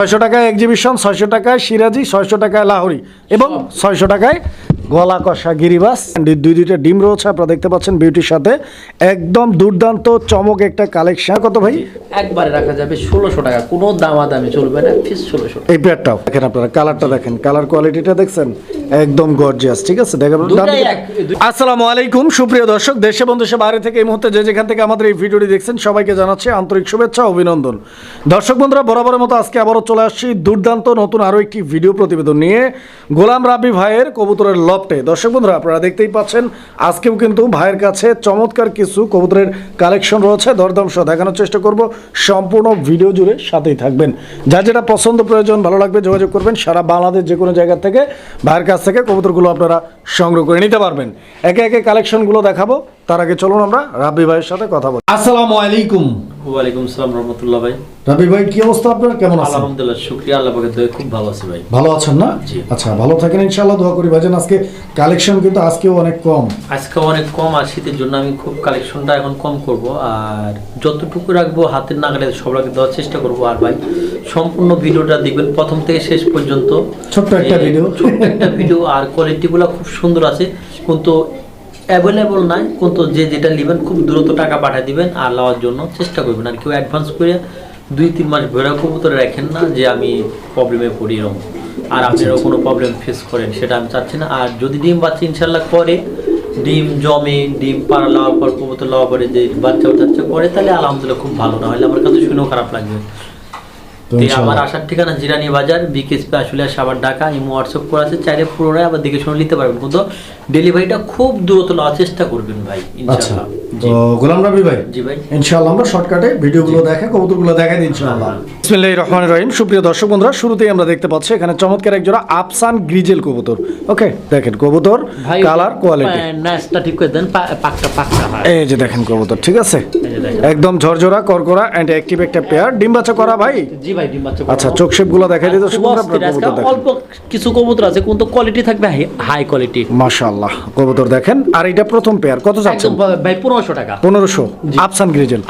ছয়শো টাকায় এক্সিবিশন ছয়শো টাকায় সিরাজি ছয়শো টাকায় লাহোরি এবং ছয়শো টাকায় গলা কষা গিরিবাস দুই দুইটা ডিম রয়েছে আপনারা দেখতে পাচ্ছেন বিউটির সাথে। একদম দুর্দান্ত চমক একটা কালেকশন কত ভাই? একবারে রাখা যাবে ষোলোশো টাকা। কোনো দামাদামি চলবে না ফিস ষোলোশো এই পেয়ারটাও দেখেন আপনারা কালারটা দেখেন। কালার কোয়ালিটিটা দেখছেন? একদম গর্জিয়াস ঠিক আছে? আসসালামু আলাইকুম সুপ্রিয় দর্শক। দেশে বন্ধু দেশে বাইরে থেকে এই মুহূর্তে যে যেখান থেকে আমাদের এই ভিডিওটি দেখছেন সবাইকে জানাচ্ছি আন্তরিক শুভেচ্ছা অভিনন্দন। দর্শক বন্ধুরা বরাবরের মতো আজকে আবারও চলে আসছি দুর্দান্ত নতুন আরও একটি ভিডিও প্রতিবেদন নিয়ে। গোলাম রাবি ভাইয়ের কবুতরের লফটে দর্শক বন্ধুরা, আপনারা দেখতেই পাচ্ছেন, আজকেও কিন্তু ভাইয়ের কাছে চমৎকার কিছু কবুতরের কালেকশন রয়েছে। দরদাম সহ দেখানোর চেষ্টা করব। সম্পূর্ণ ভিডিও জুড়ে সাথেই থাকবেন। যা যেটা পছন্দ প্রয়োজন, ভালো লাগবে যোগাযোগ করবেন। সারা বাংলাদেশ যে কোনো জায়গা থেকে ভাইয়ের কাছ থেকে কবুতরগুলো আপনারা সংগ্রহ করে নিতে পারবেন। একে একে কালেকশনগুলো দেখাবো। তার আগে চলুন আমরা রাব্বি ভাইয়ের সাথে কথা বলি। আসসালামু আলাইকুম। ওয়ালাইকুম সালাম রহমতুল্লাহ ভাই। রাব্বি ভাই কি অবস্থা আপনার? কেমন আছেন? আলহামদুলিল্লাহ শুক্রিয়া আল্লাহ পাকের দয়ে খুব ভালো আছি ভাই। ভালো আছেন না? আচ্ছা ভালো থাকেন ইনশাআল্লাহ দোয়া করি ভাইজান। আজকে কালেকশন কিন্তু আজকেও অনেক কম। আজকে অনেক কম আর শীতের জন্য আমি খুব কালেকশনটা এখন কম করব। আর যতটুকু রাখব হাতের নাগালে সবাইকে দেওয়ার চেষ্টা করব। আর ভাই সম্পূর্ণ ভিডিওটা দেখবেন প্রথম থেকে শেষ পর্যন্ত। ছোট্ট একটা ভিডিও। ছোট্ট একটা ভিডিও আর কোয়ালিটিগুলো খুব সুন্দর আছে। কিন্তু অ্যাভেলেবল নাই কিন্তু যে যেটা নেবেন খুব দ্রুত টাকা পাঠিয়ে দিবেন আর নেওয়ার জন্য চেষ্টা করবেন। আর কেউ অ্যাডভান্স করে দুই তিন মাস ভেড়া কবুতরে রাখেন না যে আমি প্রবলেমে পড়ি এরকম। আর আপনারাও কোনো প্রবলেম ফেস করেন সেটা আমি চাচ্ছি না। আর যদি ডিম বাচ্চা ইনশাল্লাহ করে ডিম জমে ডিম পাড়া লাওয়ার পর কবুতর লাওয়ার পরে যে বাচ্চা টাচ্চা করে তাহলে আলহামদুলিল্লাহ খুব ভালো। না হলে আমার কাছে শুনেও খারাপ লাগবে। আমার আসার ঠিকানা জিরানি বাজার বিকেএসপি আসলে সাবার ঢাকা ইমো হোয়াটসঅ্যাপ করা আছে। চাইলে পুরোটাই আবার দেখে শুনে নিতে পারবেন। কিন্তু ডেলিভারিটা খুব দ্রুত নেওয়ার চেষ্টা করবেন ভাই আচ্ছা ইনশাআল্লাহ তো গোলাম রাবি ভাই জি ভাই। ইনশাআল্লাহ আমরা শর্টকাটে ভিডিওগুলো দেখে কবুতরগুলো দেখাই ইনশাআল্লাহ। বিসমিল্লাহির রহমানির রহিম। সুপ্রিয় দর্শক বন্ধুরা শুরুতেই আমরা দেখতে পাচ্ছি এখানে চমৎকার এক জোড়া আফসান গ্রিজেল কবুতর। ওকে দেখেন কবুতর কালার কোয়ালিটি। ঠিক করে দেন পা- পাক্কা পাক্কা হয়। এই যে দেখেন কবুতর ঠিক আছে। একদম ঝরঝরা করকরা এন্ড অ্যাক্টিভ একটা পেয়ার ডিম বাচ্চা করা ভাই? জি ভাই ডিম বাচ্চা আচ্ছা চোখ শেপগুলো দেখাই আপনারা কবুতর দেখেন। অল্প কিছু কবুতর আছে কিন্তু কোয়ালিটি থাকবে হাই কোয়ালিটি মাশাআল্লাহ। কবুতর দেখেন আর এটা প্রথম পেয়ার কত একদম ভাই পনেরোশো টাকা। পনেরোশো। আফসান গ্রিজেল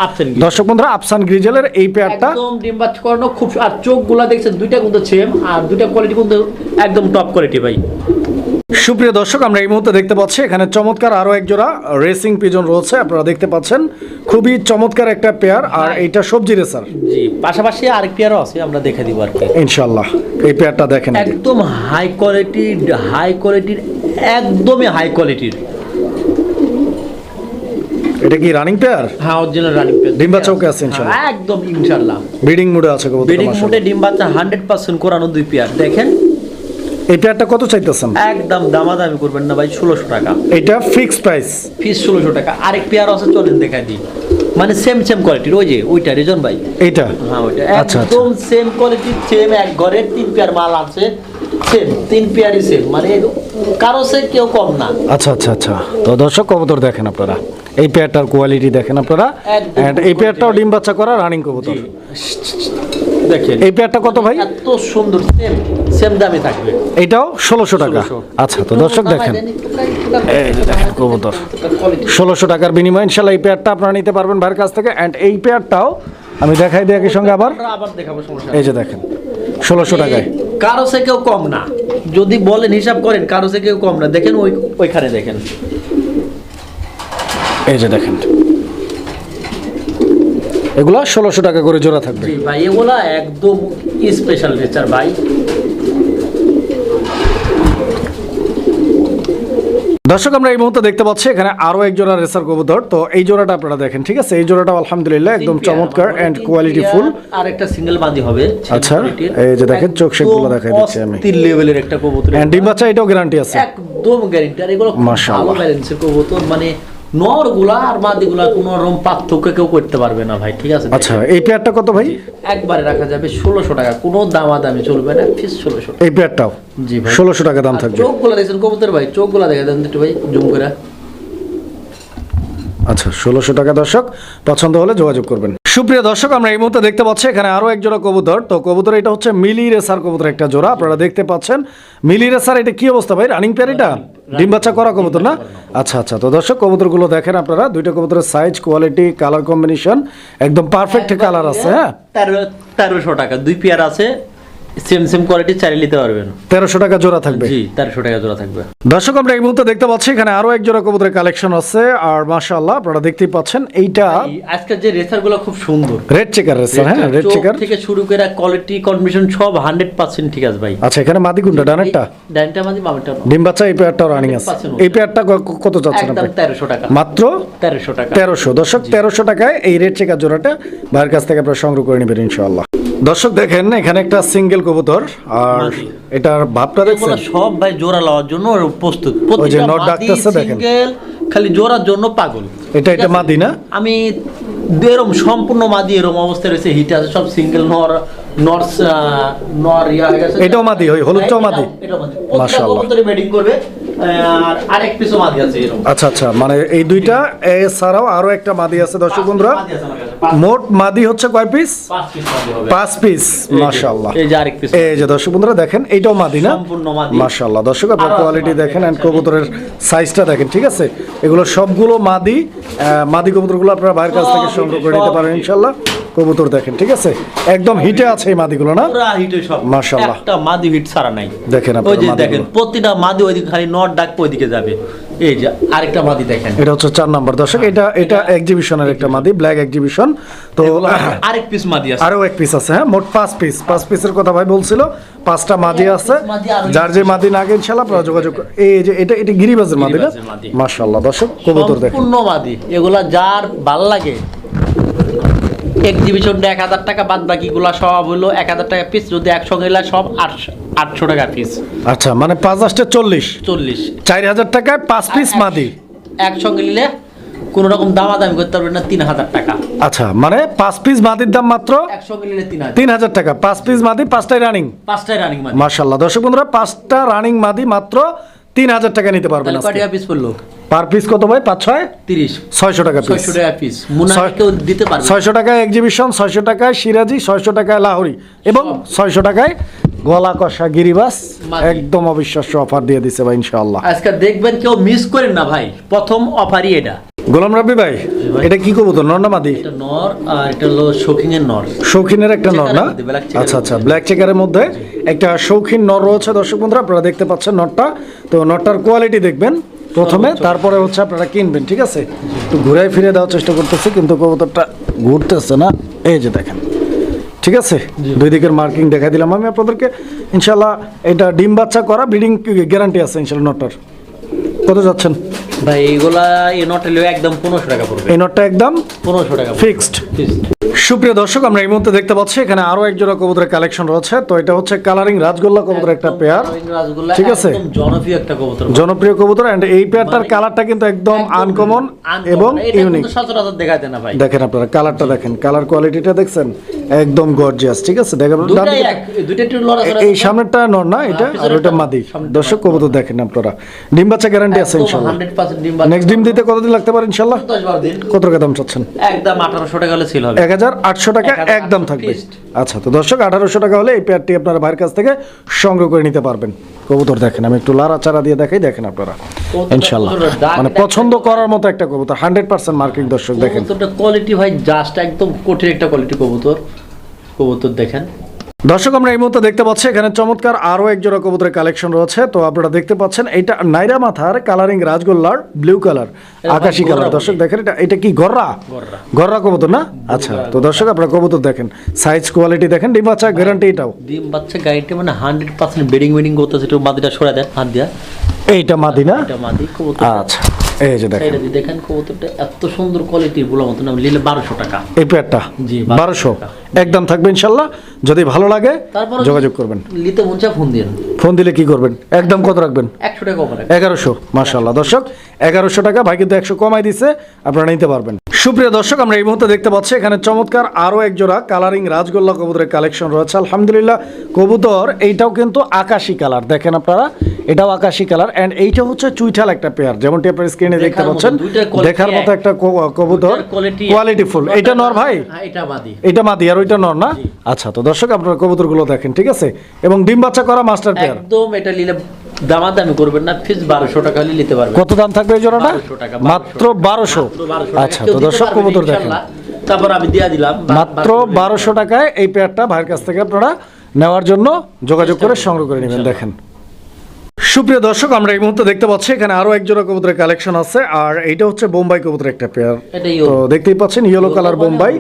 দর্শক বন্ধুরা আফসান গ্রিজেলের এই পেয়ারটা একদম ডিম বাচ্চা করানো খুব আর চোখগুলা দেখছেন দুইটা কিন্তু সেম আর দুইটা কোয়ালিটি কিন্তু একদম টপ কোয়ালিটি ভাই। সুপ্রিয় দর্শক আমরা এই মুহূর্তে দেখতে পাচ্ছি এখানে চমৎকার আরও এক জোড়া রেসিং পিজন রয়েছে আপনারা দেখতে পাচ্ছেন। খুবই চমৎকার একটা পেয়ার আর এইটা সবজি রেসার জি পাশাপাশি আরেক পেয়ারও আছে আমরা দেখে দিব আর কি। ইনশাল্লাহ এই পেয়ারটা দেখেন একদম হাই কোয়ালিটির হাই কোয়ালিটির একদমই হাই কোয়ালিটির এটা কি রানিং পেয়ার হ্যাঁ অরিজিনাল রানিং পেয়ার ডিম বাচ্চা ওকে আছে ইনশাল্লাহ? একদম ইনশাআল্লাহ। ব্রিডিং মুডে আছে কবুতর বেডিং মোটে ডিম বাচ্চা হান্ড্রেড পার্সেন্ট করানো দুই পেয়ার দেখেন। এই পেয়ারটা কত চাইতেছেন? একদম দামাদামি করবেন না ভাই ষোলোশো টাকা। এটা ফিক্স প্রাইস ফিস ষোলোশো টাকা। আরেক পেয়ার আছে চলেন দেখাই দিই। মানে সেম সেম কোয়ালিটির ওই যে ওইটা রিজন ভাই। এইটা? হ্যাঁ ওইটা। আচ্ছা আচ্ছা। একদম সেম কোয়ালিটির সেম এক ঘরের তিন পেয়ার মাল আছে। সেম তিন পেয়ারই সেম মানে কারও সে কেউ কম না। আচ্ছা আচ্ছা আচ্ছা। তো দর্শক কবুতর দেখেন আপনারা। এই পেয়ারটার কোয়ালিটি দেখেন আপনারা। And এই পেয়ারটাও ডিম বাচ্চা করা রানিং কবুতর। দেখেন। এই পেয়ারটা কত ভাই? এত সুন্দর সেম সেম দামে থাকবে। এটাও ষোলোশো টাকা। আচ্ছা তো দর্শক দেখেন। এই যে দেখেন কবুতর। ষোলোশো টাকার বিনিময়ে ইনশাল্লাহ এই পেয়ারটা আপনারা নিতে পারবেন ভাইয়ের কাছ থেকে। অ্যান্ড এই পেয়ারটাও আমি দেখাই দিই একই সঙ্গে আবার। এই যে দেখেন ষোলোশো টাকায়। কারও সে কেউ কম না। যদি বলেন হিসাব করেন কারও সে কেউ কম না। দেখেন ওই ওইখানে দেখেন। এই যে দেখেন। এগুলা ষোলোশো টাকা করে জোড়া থাকবে। ভাই এগুলা একদম স্পেশাল নেচার ভাই। দর্শক আমরা এই মুহূর্তে দেখতে পাচ্ছি এখানে আরও এক জোড়া রেসার কবুতর। তো এই জোড়াটা আপনারা দেখেন ঠিক আছে? এই জোড়াটা আলহামদুলিল্লাহ একদম চমৎকার অ্যান্ড এন্ড কোয়ালিটি ফুল আর একটা সিঙ্গেল বাঁধি হবে আচ্ছা, এই যে দেখেন চোখ শেপগুলো দেখাই দিচ্ছি আমি। তিন লেভেলের একটা কবুতর। অ্যান্ড ডিম বাচ্চা এটাও গ্যারান্টি আছে। একদম গ্যারান্টি আর এগুলো মাশাআল্লাহ। ভালো ব্যালেন্সের কবুতর মানে নরগুলা আর মাদিগুলা কোনো রকম পার্থক্য কেউ করতে পারবে না ভাই ঠিক আছে? আচ্ছা এই পেয়ারটা কত ভাই? একবারে রাখা যাবে ষোলোশো টাকা কোনো দামাদামি চলবে না ফিস ষোলোশো এই পেয়ারটাও? জি ভাই। ষোলোশো টাকা দাম থাকবে। চোখগুলা দেখছেন কবুতর ভাই চোখগুলা দেখা দেন একটু ভাই জুম করে। আচ্ছা ষোলোশো টাকা দর্শক পছন্দ হলে যোগাযোগ করবেন। সুপ্রিয় দর্শক আমরা এই মুহূর্তে দেখতে পাচ্ছি এখানে আরও এক জোড়া কবুতর। তো কবুতর এটা হচ্ছে মিলি রেসার কবুতর একটা জোড়া। আপনারা দেখতে পাচ্ছেন মিলি রেসার এটা কি অবস্থা ভাই? রানিং পেয়ার এটা? ডিম বাচ্চা করা কবুতর না? আচ্ছা আচ্ছা। তো দর্শক কবুতরগুলো দেখেন আপনারা দুইটা কবুতরের সাইজ কোয়ালিটি কালার কম্বিনেশন একদম পারফেক্ট কালার আছে হ্যাঁ? তেরো তেরোশো টাকা দুই পেয়ার আছে। সেম সেম কোয়ালিটি চালিয়ে নিতে পারবেন। তেরোশো টাকা জোড়া থাকবে। জি তেরোশো টাকা জোড়া থাকবে। দর্শক আমরা এই মুহূর্তে দেখতে পাচ্ছি এখানে আরও এক জোড়া কবুতরের কালেকশন আছে আর মাশাআল্লাহ আপনারা দেখতেই পাচ্ছেন এইটা এই যে রেসার খুব সুন্দর। রেড চেকার রেসার হ্যাঁ রেড চেকার থেকে শুরু করে কোয়ালিটি কন্ডিশন সব হান্ড্রেড পার্সেন্ট ঠিক আছে ভাই। আচ্ছা এখানে মাদি কোনটা ডানেরটা? ডাইনটা মাঝে বামটা ডিম বাচ্চা এই পেয়ারটাও রানিং আছে। এই পেয়ারটা কত তেরোশো টাকা। মাত্র? টাকা। দর্শক টাকায় এই রেড চেকার জোড়াটা ভাইয়ের কাছ থেকে আপনারা সংগ্রহ করে নেবেন ইনশাআল্লাহ। দর্শক দেখেন এখানে একটা সিঙ্গেল কবুতর আর এটার ভাবটা দেখছেন? সব ভাই জোড়া লওয়ার জন্য প্রস্তুত। নট ডাকতেছে দেখেন। সিঙ্গেল খালি জোড়ার জন্য পাগল। এটা এটা মাদি না? আমি এরম সম্পূর্ণ মাদি এরম অবস্থায় রয়েছে হিট আছে সব সিঙ্গেল নর নর নর ইয়া হয়ে গেছে। এটাও মাদি, ওই হলুদটাও এটাও- মাদি? মাদি মাশাআল্লাহ। করবে আর পিসও মাদি আছে এরকম আচ্ছা আচ্ছা মানে এই দুইটা এছাড়াও আরও একটা মাদি আছে দর্শক বন্ধুরা। মোট মাদি হচ্ছে কয় পিস পাঁচ পিস মাশাআল্লাহ। এই যে আরেক পিস এই যে দর্শক বন্ধুরা দেখেন এইটাও মাদি না? সম্পূর্ণ মাদি। মাশাআল্লাহ। দর্শক আপনার কোয়ালিটি দেখেন এন্ড আচ্ছা, কবুতরের সাইজটা দেখেন ঠিক আছে? এগুলো সবগুলো মাদি মাদি কবুতরগুলো আপনারা বাইরের কাছ থেকে সংগ্রহ করে নিতে পারেন। ইনশাআল্লাহ। কবুতর দেখেন ঠিক আছে? একদম হিটে আছে এই মাদিগুলো না? পুরা হিটে সব। মাশাআল্লাহ। একটা মাদি হিট ছাড়া নাই। দেখেন ওই আপনারা দেখেন প্রতিটা মাদি ওইদিকে খালি নট ডাক ওইদিকে যাবে। এই যে আরেকটা মাদি দেখেন। এটা হচ্ছে চার নাম্বার দর্শক এটা এটা এক্সিবিশনের একটা মাদি ব্ল্যাক এক্সিবিশন তো আরেক পিস মাদি আছে। আরও এক পিস আছে হ্যাঁ মোট পাঁচ পিস পাঁচ পিসের কথা ভাই বলছিল পাঁচটা মাদি আছে। যার যে মাদি নাগে ইনশাল্লাহ আপনারা যোগাযোগ এই যে। এটা এটা গিরিবাজের মাদি না। মাশাআল্লাহ দর্শক কবুতর দেখেন। সম্পূর্ণ মাদি। এগুলা যার ভালো লাগে এক্সিবিশনটা এক হাজার টাকা বাদ বাকিগুলা সব হলো এক হাজার টাকা পিস যদি একসঙ্গে সব আটশো আটশো টাকা পিস আচ্ছা মানে পাঁচ আসতে চল্লিশ। চল্লিশ। চার হাজার টাকায় পাঁচ পিস মাদি। একসঙ্গে নিলে কোনো রকম দামাদামি করতে পারবে না তিন হাজার টাকা। আচ্ছা মানে পাঁচ পিস মাদির দাম মাত্র তিন হাজার। টাকা। পাঁচ পিস মাদি পাঁচটাই রানিং রানিং দর্শক বন্ধুরা পাঁচটা রানিং মাদি মাত্র তিন হাজার টাকা নিতে পারবেন পিস পড়ল? পার পিস কত ভাই? পাঁচ ছয়? তিরিশ। ছয়শো টাকা পিস ছয়শো টাকা পিস দিতে পারবে ছয়শো টাকায় এক্সিবিশন ছয়শো টাকায় সিরাজি ছয়শো টাকায় লাহোরি এবং ছয়শো টাকায় গলা কষা গিরিবাস একদম অবিশ্বাস্য অফার দিয়ে দিছে ভাই ইনশাআল্লাহ। আজকে দেখবেন কেউ মিস করেন না ভাই প্রথম অফারই এটা। গোলাম রাব্বি ভাই এটা কি কবুতর নর না মাদি? এটা নর আর এটা হলো শৌখিং এর নর। শৌখিনের একটা নর না? আচ্ছা আচ্ছা ব্ল্যাক চেকারের মধ্যে একটা শৌখিন নর রয়েছে দর্শক বন্ধুরা আপনারা দেখতে পাচ্ছেন নরটা। তো নরটার কোয়ালিটি দেখবেন প্রথমে তারপরে হচ্ছে আপনারা কিনবেন ঠিক আছে? একটু ঘুরে ফিরে দেওয়ার চেষ্টা করতেছি কিন্তু কবুতরটা ঘুরতেছে না। এই যে দেখেন। ঠিক আছে? দুই দিকের মার্কিং দেখাই দিলাম আমি আপনাদেরকে। ইনশাল্লাহ এটা ডিম বাচ্চা করা ব্রিডিং গ্যারান্টি আছে ইনশাল্লাহ নটটার। কত যাচ্ছেন? ভাই এইগুলা এই নট হলেও একদম পনেরোশো টাকা পড়বে। এই নটটা একদম পনেরোশো টাকা ফিক্সড সুপ্রিয় দর্শক আমরা এই মুহূর্তে দেখতে পাচ্ছি এখানে আরও এক জোড়া কবুতরের কালেকশন রয়েছে। তো এটা হচ্ছে কালারিং রাজগোল্লা কবুতরের একটা পেয়ার ঠিক আছে। জনপ্রিয় একটা কবুতর জনপ্রিয় কবুতর এন্ড এই পেয়ারটার মানে কালারটা কিন্তু একদম আনকমন এবং ইউনিক সচরাচর দেখাতে না ভাই। দেখেন আপনারা কালারটা দেখেন। কালার কোয়ালিটিটা দেখছেন? একদম গর্জিয়াস ঠিক আছে? দেখেন দিকে- এক দুইটা একটু লড়াচড়া এই সামনেরটা নর না এটা? আর পিছনেরটা ওটা মাদি দর্শক কবুতর দেখেন আপনারা। ডিম বাচ্চা গ্যারান্টি আছে ইনশাল্লাহ। 100% ডিম বাচ্চা। নেক্সট ডিম দিতে কতদিন লাগতে পারে ইনশাল্লাহ? দশ বারো দিন। কত টাকা দাম চাচ্ছেন? একদম আঠারোশো টাকা হলে ছিল হবে। এক হাজার আটশো টাকা একদম থাকবে। আচ্ছা তো দর্শক আঠারোশো টাকা হলে এই পেয়ারটি আপনারা ভাইয়ের কাছ থেকে সংগ্রহ করে নিতে পারবেন। কবুতর দেখেন আমি একটু লাড়া চারা দিয়ে দেখাই দেখেন আপনারা। ইনশাল্লাহ। মানে পছন্দ করার মতো একটা কবুতর হান্ড্রেড পার্সেন্ট মার্কিং দর্শক দেখেন। কবুতরটা কোয়ালিটি ভাই জাস্ট একদম কঠিন একটা কোয়ালিটি কবুতর। কবুতর দেখেন। দর্শক আমরা এই মুহূর্তে দেখতে পাচ্ছি এখানে চমৎকার আরও এক জোড়া কবুতরের কালেকশন রয়েছে। তো আপনারা দেখতে পাচ্ছেন এটা নাইরা মাথার কালারিং রাজগোল্লার ব্লু কালার আকাশি কালার। দর্শক দেখেন এটা এটা কি গররা? গররা। কবুতর না? আচ্ছা তো দর্শক আপনারা কবুতর দেখেন। সাইজ কোয়ালিটি দেখেন। ডিম বাচ্চা গ্যারান্টি এটাও। ডিম বাচ্চা গাড়িটা মানে হান্ড্রেড পার্সেন্ট বেডিং বেডিং করতেছে। একটু মাদিটা সরা দেন হাত দিয়া। এইটা মাদি না? এটা মাদি কবুতর আচ্ছা। এই যে দেখেন। সাইডে দিয়ে দেখেন কবুতরটা এত সুন্দর কোয়ালিটির বলার মতন আমি নিলে বারোশো টাকা। এই পেয়ারটা? জি, 1200 একদম থাকবে ইনশাল্লাহ। যদি ভালো লাগে যোগাযোগ করবেন। নিতে মন চায় ফোন দিন ফোন দিলে কি করবেন? একদম কত রাখবেন? একশো টাকা ওপরে এগারোশো। মাশাল্লাহ দর্শক এগারোশো টাকা ভাই কিন্তু একশো কমাই দিছে। আপনারা নিতে পারবেন। সুপ্রিয় দর্শক আমরা এই মুহূর্তে দেখতে পাচ্ছি এখানে চমৎকার আরও এক জোড়া কালারিং রাজগোল্লা কবুতরের কালেকশন রয়েছে। আলহামদুলিল্লাহ কবুতর এইটাও কিন্তু আকাশি কালার দেখেন আপনারা এটাও আকাশি কালার এন্ড এইটা হচ্ছে চুইঠাল একটা পেয়ার যেমনটি আপনার স্ক্রিনে দেখতে পাচ্ছেন। দেখার মতো একটা কবুতর। কোয়ালিটি ফুল এটা নর ভাই? হ্যাঁ, এটা মাদি আর ওইটা নর না? আচ্ছা তো দর্শক আপনারা কবুতরগুলো দেখেন ঠিক আছে? এবং ডিম বাচ্চা করা মাস্টার পেয়ার একদম এটা নিলে দামাদামি করবেন না ফিস বারোশো টাকা হলে নিতে পারবেন। কত দাম থাকবে এই জোড়াটা? মাত্র বারোশো। মাত্র 1200 টাকা। আচ্ছা তো দর্শক কবুতর দেখেন। তারপর আমি দিয়া দিলাম মাত্র বারোশো টাকায় এই পেয়ারটা ভাইয়ের কাছ থেকে আপনারা নেওয়ার জন্য যোগাযোগ করে সংগ্রহ করে নেবেন দেখেন। সুপ্রিয় দর্শক আমরা এই মুহূর্তে দেখতে পাচ্ছি এখানে আরও এক জোড়া কবুতরের কালেকশন আছে আর এইটা হচ্ছে বোম্বাই কবুতরের একটা পেয়ার তো দেখতেই পাচ্ছেন ইয়েলো কালার বোম্বাই।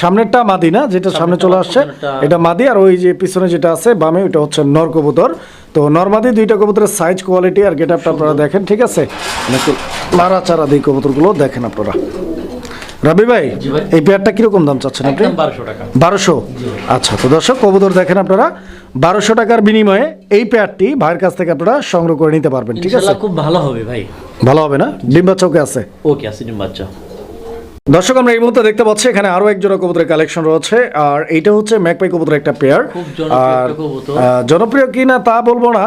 সামনেরটা মাদি না যেটা সামনে চলে আসছে। এটা মাদি আর ওই যে পিছনে যেটা আছে বামে ওটা হচ্ছে নর কবুতর। তো নরমাদি দুইটা কবুতরের সাইজ কোয়ালিটি আর গেট আপটা আপনারা দেখেন ঠিক আছে? লারা চারা দিই কবুতরগুলো দেখেন আপনারা। রবি ভাই এই পেয়ারটা কীরকম দাম চাচ্ছেন আপনি? বারোশো আচ্ছা তো দর্শক কবুতর দেখেন আপনারা। বারোশো টাকার বিনিময়ে এই পেয়ারটি ভাইয়ের কাছ থেকে আপনারা সংগ্রহ করে নিতে পারবেন ঠিক আছে? খুব ভালো হবে ভাই। ভালো হবে না? ডিম্বা চৌকে আছে? ওকে আছে ডিম বাচ্চা। দর্শক আমরা এই মুহূর্তে দেখতে পাচ্ছি এখানে আরও একজন জোড়া কবুতরের কালেকশন রয়েছে আর এইটা হচ্ছে ম্যাকপাই কবুতরের একটা পেয়ার আর জনপ্রিয় কিনা তা বলব না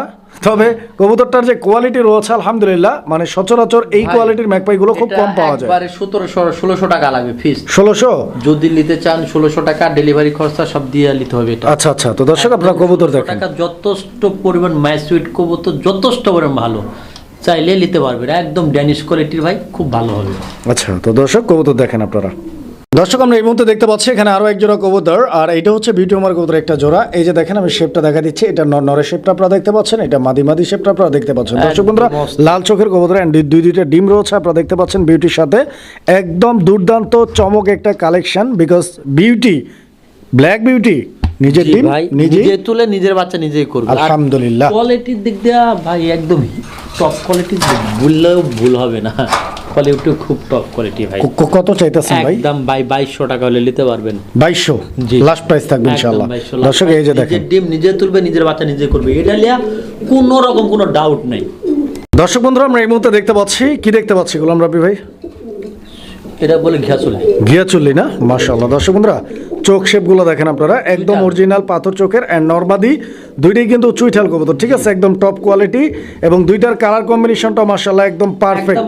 তবে কবুতরটার যে কোয়ালিটি রয়েছে আলহামদুলিল্লাহ মানে সচরাচর এই কোয়ালিটির ম্যাকপাই গুলো খুব কম পাওয়া যায়। একবারে সতেরোশো ষোলোশো টাকা লাগবে ফিস ষোলোশো? যদি নিতে চান ষোলোশো টাকা ডেলিভারি খরচা সব দিয়ে নিতে হবে এটা। আচ্ছা আচ্ছা তো দর্শক আপনারা কবুতর দেখেন। টাকা যথেষ্ট পরিমাণ মাইসুইট কবুতর যথেষ্ট পরিমাণ ভালো। চাইলে নিতে পারবেন একদম ড্যানিশ কোয়ালিটির ভাই খুব ভালো হবে। আচ্ছা তো দর্শক কবুতর দেখেন আপনারা। দর্শক আমরা এই মুহূর্তে দেখতে পাচ্ছি এখানে আরও এক জোড়া কবুতর আর এটা হচ্ছে বিউটি উমার কবুতর একটা জোড়া। এই যে দেখেন আমি শেপটা দেখা দিচ্ছি। এটা ন- নরের শেপটা আপনারা দেখতে পাচ্ছেন এটা মাদি মাদি শেপটা আপনারা দেখতে পাচ্ছেন। দর্শক বন্ধুরা লাল চোখের কবুতর and দুই দুইটা ডিম রয়েছে আপনারা দেখতে পাচ্ছেন বিউটির সাথে। একদম দুর্দান্ত চমক একটা collection because beauty black beauty নিজের ডিম নিজে তুলে নিজের বাচ্চা নিজেই করবে। আলহামদুলিল্লাহ। কোয়ালিটির দিক দিয়ে ভাই একদম টপ কোয়ালিটির বললেও ভুল হবে না। কোয়ালিটি খুব টপ কোয়ালিটি ভাই। কত চাইতেছেন ভাই? একদম ভাই 2200 টাকা হলে নিতে পারবেন। 2200 জি। লাস্ট প্রাইস থাকবে ইনশাআল্লাহ। দর্শক এই যে দেখেন। নিজের ডিম নিজে তুলবে নিজের বাচ্চা নিজে করবে। এটা লিয়া কোনো রকম কোনো ডাউট নেই। দর্শক বন্ধুরা আমরা এই মুহূর্তে দেখতে পাচ্ছি। কি দেখতে পাচ্ছি গোলাম রবি ভাই? এটা বলে ঘিয়া চুল্লি ঘিয়া চুল্লি না? মাশাআল্লাহ। দর্শক বন্ধুরা চোখ শেপগুলো দেখেন আপনারা একদম অরিজিনাল পাথর চোখের অ্যান্ড নর্মাদি দুইটাই কিন্তু চুইঠাল কবুতর ঠিক আছে? একদম টপ কোয়ালিটি এবং দুইটার কালার কম্বিনেশনটা মাশাআল্লাহ একদম পারফেক্ট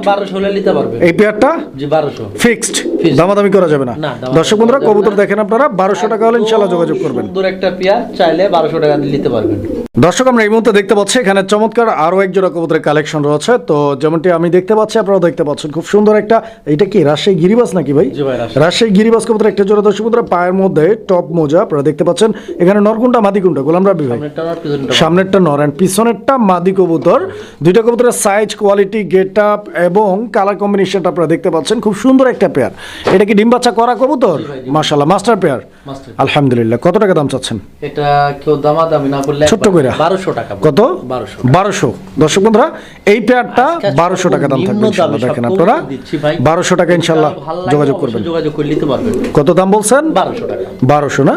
নিতে পারবে এই পেয়ারটা জি বারোশো। Fixed Fixed। দামাদামি করা যাবে না। দর্শক বন্ধুরা কবুতর দেখেন আপনারা বারোশো টাকা হলে ইনশাল্লাহ যোগাযোগ করবেন। একটা পেয়ার চাইলে বারোশো টাকা দিতে নিতে পারবেন। দর্শক আমরা এই মুহূর্তে দেখতে পাচ্ছি এখানে চমৎকার আরও এক জোড়া কবুতরের কালেকশন রয়েছে। তো যেমনটি আমি দেখতে পাচ্ছি আপনারাও দেখতে পাচ্ছেন খুব সুন্দর একটা এটা কি রাজশাহী গিরিবাস নাকি ভাই? রাজশাহী। গিরিবাস কবুতর একটা জোড়া দর্শক পায়ের মধ্যে টপ মোজা আপনারা দেখতে পাচ্ছেন এখানে নরকুন্টা মাদি কুন্টা গোলাম রাবি ভাই। সামনেরটা নর অ্যান্ড পিছনেরটা মাদি কবুতর। দুইটা কবুতরের সাইজ কোয়ালিটি গেট আপ এবং কালার কম্বিনেশনটা আপনারা দেখতে পাচ্ছেন খুব সুন্দর একটা পেয়ার এটা কি ডিম বাচ্চা করা কবুতর? মাশাল্লাহ মাস্টার পেয়ার। আলহামদুলিল্লাহ কত টাকা দাম চাচ্ছেন? এটা কেউ দামাদামি না করলে ছোট্ট কইরা। বারোশো টাকা কত? বারোশো। বারোশো। দর্শক বন্ধুরা এই পেয়ারটা বারোশো টাকা দাম থাকবে দেখেন আপনারা বারোশো টাকা ইনশাল্লাহ যোগাযোগ করবেন। যোগাযোগ করে নিতে পারবেন। কত দাম বলছেন? বারোশো টাকা। বারোশো না?